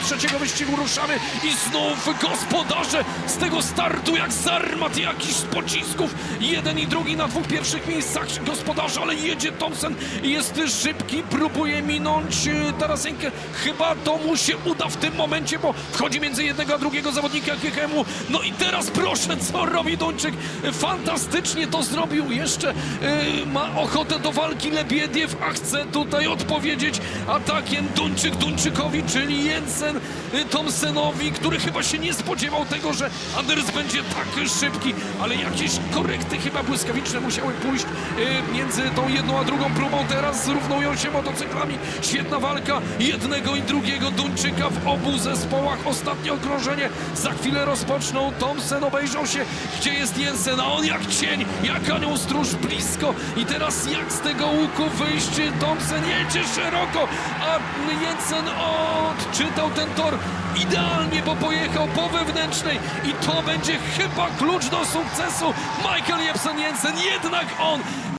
trzeciego wyścigu ruszamy i znów gospodarze z tego startu jak z armat jakichś z pocisków. Jeden i drugi na dwóch pierwszych miejscach gospodarze, ale jedzie Thompson jest szybki, próbuje minąć e, Tarasenkę. Chyba to mu się uda w tym momencie, bo wchodzi między jednego a drugiego zawodnika Kiechemu. No i teraz proszę, co robi Duńczyk? Fantastycznie to zrobił. Jeszcze e, ma ochotę do walki Lebiediew, a chce tutaj odpowiedzieć atakiem Duńczyk Duńczykowi, czyli Jensen e, Thompsonowi, który chyba się nie spodziewał tego, że Anders będzie tak szybki, ale jakieś korekty chyba błyskawiczne musiały pójść e, między tą jedną a drugą próbą. Teraz zrównują się motocyklami. Świetna walka jednego i drugiego Duńczyka w obu zespołach. Ostatnie okrążenie za chwilę rozpoczną. Thompson obejrzał się, gdzie jest Jensen, a on jak cień, jak anioł stróż blisko. I teraz jak z tego łuku wyjść? Thompson jedzie szeroko, a Jensen odczytał ten tor idealnie, bo pojechał po wewnętrznej i to będzie chyba klucz do sukcesu. Michael Jepsen Jensen, jednak on